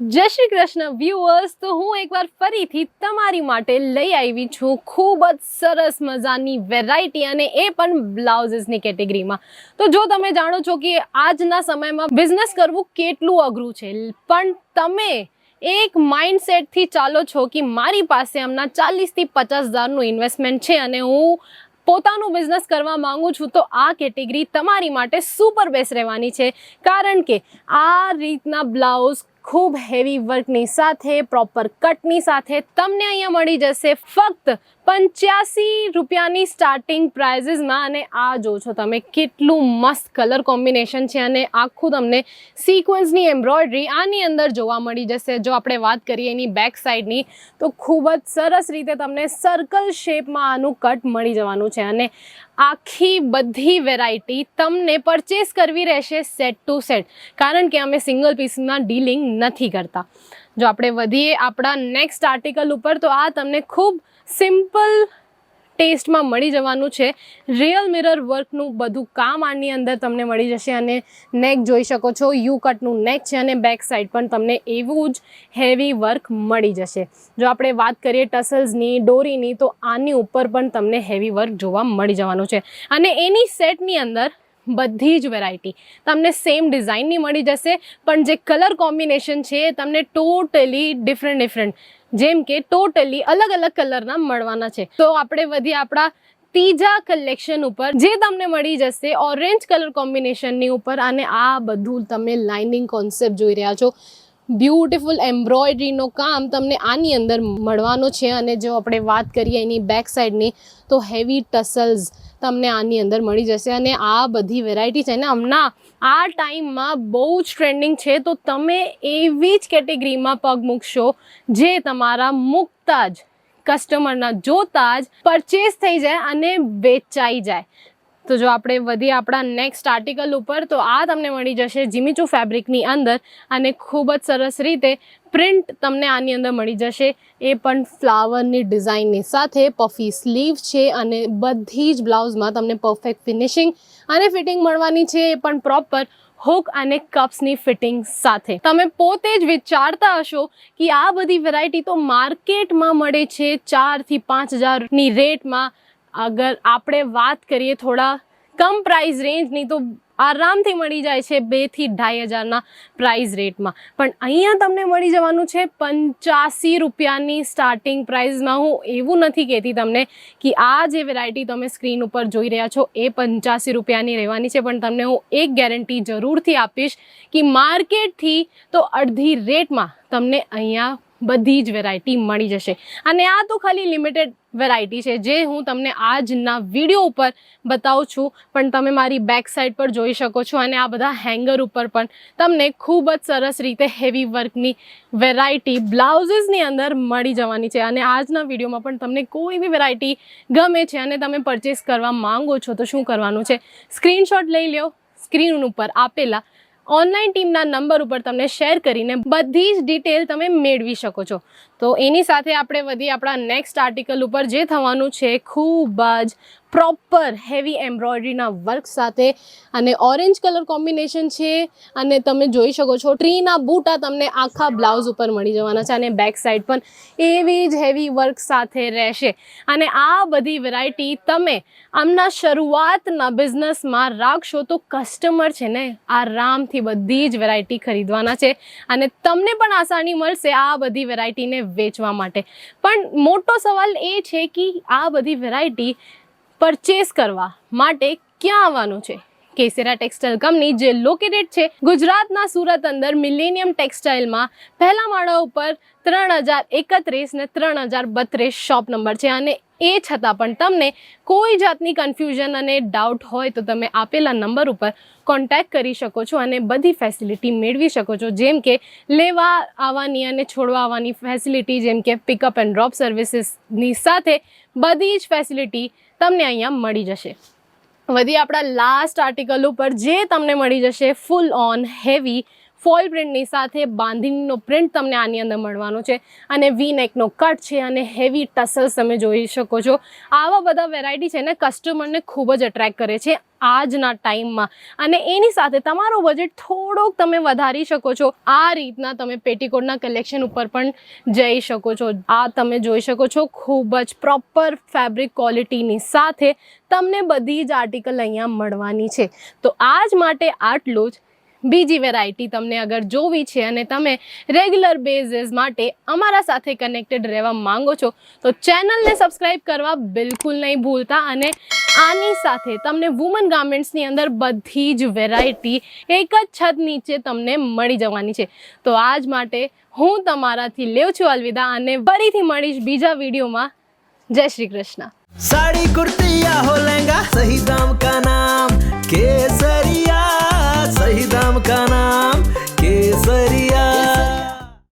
જય શ્રી કૃષ્ણ વ્યુઅર્સ તો હું એકવાર ફરીથી તમારી માટે લઈ આવી છું ખૂબ જ સરસ મજાની વેરાયટી અને એ પણ બ્લાઉઝીસની કેટેગરીમાં તો જો તમે જાણો છો કે આજના સમયમાં બિઝનેસ કરવું કેટલું અઘરું છે, પણ તમે એક માઇન્ડસેટથી ચાલો છો કે મારી પાસે હમણાં ચાલીસથી પચાસ હજારનું ઇન્વેસ્ટમેન્ટ છે અને હું પોતાનું બિઝનેસ કરવા માંગુ છું, તો આ કેટેગરી તમારી માટે સુપર બેસ્ટ રહેવાની છે. કારણ કે આ રીતના બ્લાઉઝ ખૂબ હેવી વર્કની સાથે પ્રોપર કટની સાથે તમને અહીંયા મળી જશે ફક્ત પંચ્યાસી રૂપિયાની સ્ટાર્ટિંગ પ્રાઇઝીસમાં અને આ જો છો તમે, કેટલું મસ્ત કલર કોમ્બિનેશન છે અને આખું તમને સિક્વન્સની એમ્બ્રોઇડરી આની અંદર જોવા મળી જશે. જો આપણે વાત કરીએ એની બેક સાઇડની તો ખૂબ જ સરસ રીતે તમને સર્કલ શેપમાં આનું કટ મળી જવાનું છે. અને આખી બધી વેરાયટી તમને પરચેસ કરવી રહેશે સેટ ટુ સેટ કારણ કે અમે સિંગલ પીસમાં ડીલિંગ નથી કરતા. જો આપણે વધીએ આપણા નેક્સ્ટ આર્ટિકલ ઉપર, તો આ તમને ખૂબ સિમ્પલ ટેસ્ટમાં મળી જવાનું છે. રિયલ મિરર વર્કનું બધું કામ આની અંદર તમને મળી જશે અને નેક જોઈ શકો છો. યુ કટનું નેક છે અને બેક સાઈડ પણ તમને એવું જ હેવી વર્ક મળી જશે. જો આપણે વાત કરીએ ટસલ્સની ડોરીની તો આની ઉપર પણ તમને હેવી વર્ક જોવા મળી જવાનું છે. અને એની સેટની અંદર બધી જ વેરાયટી તમને સેમ ડિઝાઇનની મળી જશે, પણ જે કલર કોમ્બિનેશન છે તમને ટોટલી ડિફરન્ટ ડિફરન્ટ જેમ કે ટોટલી અલગ અલગ કલરના મળવાના છે. તો આપણે વધીએ આપણા ત્રીજા કલેક્શન ઉપર. જે તમને મળી જશે ઓરેન્જ કલર કોમ્બિનેશનની ઉપર, અને આ બધું તમે લાઇનિંગ કોન્સેપ્ટ જોઈ રહ્યા છો. બ્યુટિફુલ એમ્બ્રોઇડરીનો કામ તમને આની અંદર મળવાનો છે અને જો આપણે વાત કરીએ એની બેક સાઈડની તો હેવી ટસલ્સ તમને આની અંદર મળી જશે અને આ બધી વેરાયટી છે ને હમણાં આ ટાઈમમાં બહુ જ ટ્રેન્ડિંગ છે, તો તમે એવી જ કેટેગરીમાં પગ મૂકશો જે તમારા મૂકતા જ કસ્ટમરના જોતા જ પરચેસ થઈ જાય અને વેચાઈ જાય. તો જો આપણે વધીએ આપણા નેક્સ્ટ આર્ટિકલ ઉપર, તો આ તમને મળી જશે જીમીચુ ફેબ્રિકની અંદર અને ખૂબ જ સરસ રીતે પ્રિન્ટ તમને આની અંદર મળી જશે. એ પણ ફ્લાવરની ડિઝાઇનની સાથે પફી સ્લીવ છે અને બધી જ બ્લાઉઝમાં તમને પરફેક્ટ ફિનિશિંગ અને ફિટિંગ મળવાની છે. એ પણ પ્રોપર હુક અને કપ્સની ફિટિંગ સાથે. તમે પોતે જ વિચારતા હશો કે આ બધી વેરાયટી તો માર્કેટમાં મળે છે. ચારથી પાંચ હજારની રેટમાં અગર આપણે વાત કરીએ થોડા કમ પ્રાઇસ રેન્જની તો આરામથી મળી જાય છે બેથી ઢાઈ હજારના પ્રાઇઝ રેટમાં પણ અહીંયા તમને મળી જવાનું છે પંચ્યાસી રૂપિયાની સ્ટાર્ટિંગ પ્રાઇઝમાં હું એવું નથી કહેતી તમને કે આ જે વેરાયટી તમે સ્ક્રીન ઉપર જોઈ રહ્યા છો એ પંચ્યાસી રૂપિયાની રહેવાની છે. પણ તમને હું એક ગેરંટી જરૂરથી આપીશ કે માર્કેટથી તો અડધી રેટમાં તમને અહીંયા બધી જ વેરાયટી મળી જશે. અને આ તો ખાલી લિમિટેડ વેરાયટી છે. જે હું તમને આજના વીડિયો ઉપર બતાવું છું, પણ તમે મારી બેક સાઈડ પર જોઈ શકો છો અને આ બધા હેંગર ઉપર પણ તમને ખૂબ જ સરસ રીતે હેવી વર્કની વેરાયટી બ્લાઉઝીસની અંદર મળી જવાની છે. અને આજના વિડીયોમાં પણ તમને કોઈ બી વેરાયટી ગમે છે અને તમે પરચેસ કરવા માંગો છો તો શું કરવાનું છે? સ્ક્રીનશોટ લઈ લો સ્ક્રીન ઉપર આપેલા ઓનલાઈન ટીમના નંબર ઉપર તમને શેર કરીને બધી જ ડિટેલ તમે મેળવી શકો છો. તો એની સાથે આપણે વધી આપણા નેક્સ્ટ આર્ટિકલ ઉપર જે થવાનું છે. ખૂબ જ પ્રોપર હેવી એમ્બ્રોઇડરીના વર્ક સાથે અને ઓરેન્જ કલર કોમ્બિનેશન છે અને તમે જોઈ શકો છો ટ્રીના બૂટા તમને આખા બ્લાઉઝ ઉપર મળી જવાના છે અને બેક સાઈડ પણ એવી જ હેવી વર્ક સાથે રહેશે. અને આ બધી વેરાયટી તમે આમના શરૂઆતના બિઝનેસમાં રાખશો તો કસ્ટમર છે ને આરામથી બધી જ વેરાયટી ખરીદવાના છે અને તમને પણ આસાની મળશે આ બધી વેરાયટીને વેચવા માટે. પણ મોટો સવાલ એ છે કે આ બધી વેરાયટી પરચેસ કરવા માટે ક્યાં આવવાનું છે? કેસેરા ટેક્સટાઇલ કંપની જે લોકેટેડ છે, ગુજરાતના સુરત અંદર મિલેનિયમ ટેક્સટાઇલમાં પહેલા માળા ઉપર ત્રણ હજાર એકત્રીસ ને ત્રણ હજાર બત્રીસ શોપ નંબર છે. અને એ છતાં પણ તમને કોઈ જાતની કન્ફ્યુઝન અને ડાઉટ હોય તો તમે આપેલા નંબર ઉપર કોન્ટેક્ટ કરી શકો છો અને બધી ફેસિલિટી મેળવી શકો છો. જેમ કે લેવા આવવાની અને છોડવા આવવાની ફેસિલિટી જેમ કે પિકઅપ એન્ડ ડ્રોપ સર્વિસીસની સાથે બધી જ ફેસિલિટી તમને અહીંયા મળી જશે. વધી આપણા લાસ્ટ આર્ટિકલ ઉપર, જે તમને મળી જશે ફૂલ ઓન હેવી ફોઇલ પ્રિન્ટની સાથે બાંધણીનો પ્રિન્ટ તમને આની અંદર મળવાનો છે અને વી નેકનો કટ છે અને હેવી ટસલ્સ તમે જોઈ શકો છો. આવા બધા વેરાયટી છે ને કસ્ટમરને ખૂબ જ અટ્રેક્ટ કરે છે આજના ટાઈમમાં. અને એની સાથે તમારો બજેટ થોડોક તમે વધારી શકો છો. આ રીતના તમે પેટીકોટના કલેક્શન ઉપર પણ જઈ શકો છો. આ તમે જોઈ શકો છો ખૂબ જ પ્રોપર ફેબ્રિક ક્વોલિટીની સાથે તમને બધી જ આર્ટિકલ અહીંયા મળવાની છે. તો આજ માટે આટલું જ. બીજી વેરાયટી તમને અગર જોવી છે અને તમે રેગ્યુલર બેઝિસ માટે અમારા સાથે કનેક્ટેડ રહેવા માંગો છો, તો ચેનલને સબસ્ક્રાઈબ કરવા બિલકુલ નહીં ભૂલતા અને આની સાથે તમને વુમન ગાર્મેન્ટ્સની અંદર બધી જ વેરાયટી એક જ છત નીચે તમને મળી જવાની છે. તો આજ માટે હું તમારાથી લેવ છું અલવિદા અને ફરીથી મળીશ બીજા વિડીયોમાં. જય શ્રી કૃષ્ણ. સાડી, કુર્તિયા હો કા નામ, કેસરી Звездам канал